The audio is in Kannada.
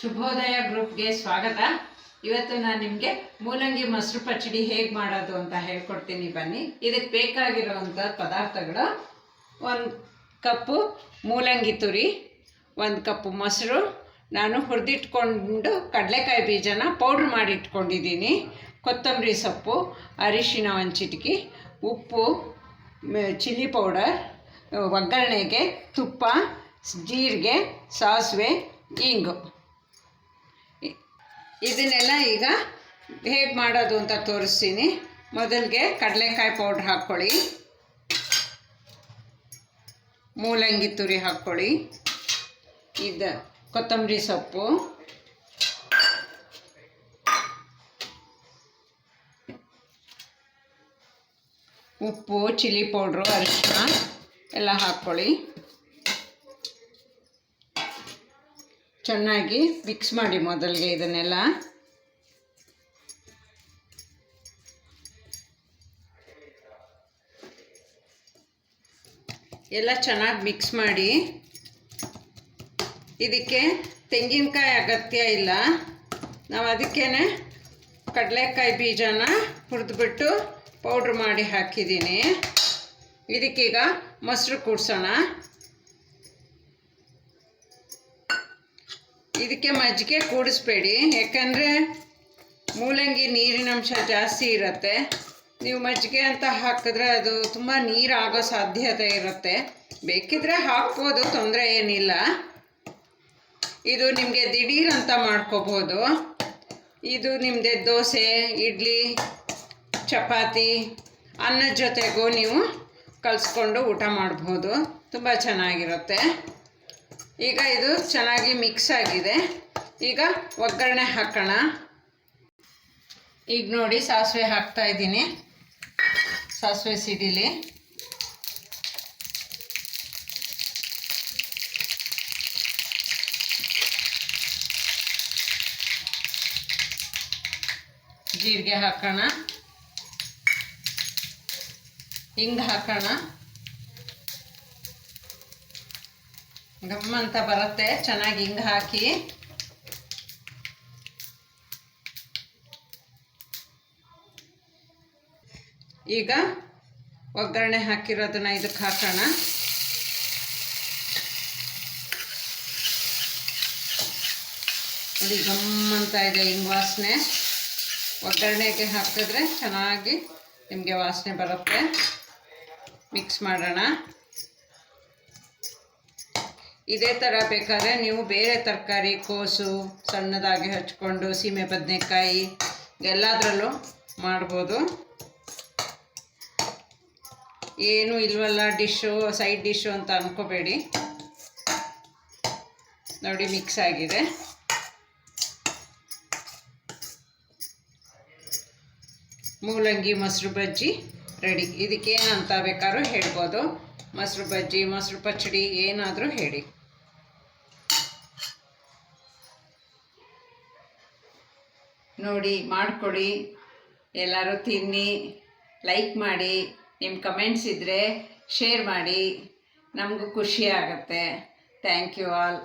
ಶುಭೋದಯ ಗ್ರೂಪ್ಗೆ ಸ್ವಾಗತ. ಇವತ್ತು ನಾನು ನಿಮಗೆ ಮೂಲಂಗಿ ಮೊಸರು ಪಚ್ಚಡಿ ಹೇಗೆ ಮಾಡೋದು ಅಂತ ಹೇಳ್ಕೊಡ್ತೀನಿ ಬನ್ನಿ. ಇದಕ್ಕೆ ಬೇಕಾಗಿರುವಂಥ ಪದಾರ್ಥಗಳು ಒಂದು ಕಪ್ಪು ಮೂಲಂಗಿ ತುರಿ, ಒಂದು ಕಪ್ಪು ಮೊಸರು. ನಾನು ಹುರಿದಿಟ್ಕೊಂಡು ಕಡಲೆಕಾಯಿ ಬೀಜನ ಪೌಡ್ರ್ ಮಾಡಿ ಇಟ್ಕೊಂಡಿದ್ದೀನಿ. ಕೊತ್ತಂಬರಿ ಸೊಪ್ಪು, ಅರಿಶಿನ ಒಂದು ಚಿಟಕಿ ಉಪ್ಪು ಚಿಲ್ಲಿ ಪೌಡರ್, ಒಗ್ಗರಣೆಗೆ ತುಪ್ಪ, ಜೀರಿಗೆ, ಸಾಸಿವೆ, ಇಂಗು. ಇದನ್ನೆಲ್ಲ ಈಗ ಹೇಗೆ ಮಾಡೋದು ಅಂತ ತೋರಿಸ್ತೀನಿ. ಮೊದಲಿಗೆ ಕಡಲೆಕಾಯಿ ಪೌಡ್ರ್ ಹಾಕ್ಕೊಳ್ಳಿ. ಮೂಲಂಗಿ ತುರಿ ಹಾಕ್ಕೊಳ್ಳಿ. ಇದು ಕೊತ್ತಂಬರಿ ಸೊಪ್ಪು. ಉಪ್ಪು, ಚಿಲ್ಲಿ ಪೌಡ್ರು ಅರಿಶಿನ ಎಲ್ಲ ಹಾಕ್ಕೊಳ್ಳಿ. ಚೆನ್ನಾಗಿ ಮಿಕ್ಸ್ ಮಾಡಿ ಮೊದಲಿಗೆ ಇದನ್ನೆಲ್ಲ. ಎಲ್ಲ ಚೆನ್ನಾಗಿ ಮಿಕ್ಸ್ ಮಾಡಿ. ಇದಕ್ಕೆ ತೆಂಗಿನಕಾಯಿ ಅಗತ್ಯ ಇಲ್ಲ. ನಾವು ಅದಕ್ಕೇ ಕಡಲೆಕಾಯಿ ಬೀಜನ ಹುರಿದ್ಬಿಟ್ಟು ಪೌಡ್ರ್ ಮಾಡಿ ಹಾಕಿದ್ದೀನಿ. ಇದಕ್ಕೀಗ ಮೊಸರು ಕೂಡ್ಸೋಣ. ಇದಕ್ಕೆ ಮಜ್ಜಿಗೆ ಕೂಡಿಸ್ಬೇಡಿ. ಯಾಕಂದರೆ ಮೂಲಂಗಿ ನೀರಿನಂಶ ಜಾಸ್ತಿ ಇರುತ್ತೆ. ನೀವು ಮಜ್ಜಿಗೆ ಅಂತ ಹಾಕಿದ್ರೆ ಅದು ತುಂಬ ನೀರಾಗೋ ಸಾಧ್ಯತೆ ಇರುತ್ತೆ. ಬೇಕಿದ್ರೆ ಹಾಕ್ಬೋದು, ತೊಂದರೆ ಏನಿಲ್ಲ. ಇದು ನಿಮಗೆ ದಿಢೀರ್ ಅಂತ ಮಾಡ್ಕೋಬೋದು. ಇದು ನಿಮ್ಮದೇ ದೋಸೆ, ಇಡ್ಲಿ, ಚಪಾತಿ, ಅನ್ನದ ಜೊತೆಗೂ ನೀವು ಕಲಿಸ್ಕೊಂಡು ಊಟ ಮಾಡ್ಬೋದು. ತುಂಬ ಚೆನ್ನಾಗಿರುತ್ತೆ. ಈಗ ಇದು ಚೆನ್ನಾಗಿ ಮಿಕ್ಸ್ ಆಗಿದೆ. ಈಗ ಒಗ್ಗರಣೆ ಹಾಕೋಣ. ಈಗ ನೋಡಿ ಸಾಸಿವೆ ಹಾಕ್ತಾ ಇದ್ದೀನಿ. ಸಾಸಿವೆ ಸಿಡಿಲಿ. ಜೀರಿಗೆ ಹಾಕೋಣ. ಹಿಂಗೆ ಹಾಕೋಣ. ಗಮ್ ಅಂತ ಬರುತ್ತೆ. ಚೆನ್ನಾಗಿ ಹಿಂಗೆ ಹಾಕಿ. ಈಗ ಒಗ್ಗರಣೆ ಹಾಕಿರೋದನ್ನ ಇದಕ್ಕೆ ಹಾಕೋಣ. ನೋಡಿ ಗಮ್ ಅಂತ ಇದೆ ಹಿಂಗ್ ವಾಸನೆ. ಒಗ್ಗರಣೆಗೆ ಹಾಕಿದ್ರೆ ಚೆನ್ನಾಗಿ ನಿಮಗೆ ವಾಸನೆ ಬರುತ್ತೆ. ಮಿಕ್ಸ್ ಮಾಡೋಣ. ಇದೇ ಥರ ಬೇಕಾದರೆ ನೀವು ಬೇರೆ ತರಕಾರಿ, ಕೋಸು ಸಣ್ಣದಾಗಿ ಹಚ್ಕೊಂಡು ಸೀಮೆ ಬದನೆಕಾಯಿ ಎಲ್ಲದರಲ್ಲೂ ಮಾಡ್ಬೋದು. ಏನು ಇಲ್ವಲ್ಲ ಡಿಶ್ಶು ಸೈಡ್ ಡಿಶ್ಶು ಅಂತ ಅಂದ್ಕೋಬೇಡಿ ನೋಡಿ, ಮಿಕ್ಸ್ ಆಗಿದೆ. ಮೂಲಂಗಿ, ಮೊಸರು ಬಜ್ಜಿ ರೆಡಿ. ಇದಕ್ಕೇನಂತ ಬೇಕಾದ್ರೂ ಹೇಳ್ಬೋದು. ಮೊಸರು ಬಜ್ಜಿ, ಮೊಸರು ಪಚ್ಚಡಿ ಏನಾದರೂ ಹೇಳಿ. ನೋಡಿ, ಮಾಡಿಕೊಡಿ. ಎಲ್ಲರೂ ತಿನ್ನಿ ಲೈಕ್ ಮಾಡಿ. ನಿಮ್ಮ ಕಮೆಂಟ್ಸ್ ಇದ್ದರೆ ಶೇರ್ ಮಾಡಿ. ನಮಗೂ ಖುಷಿ ಆಗುತ್ತೆ. Thank you all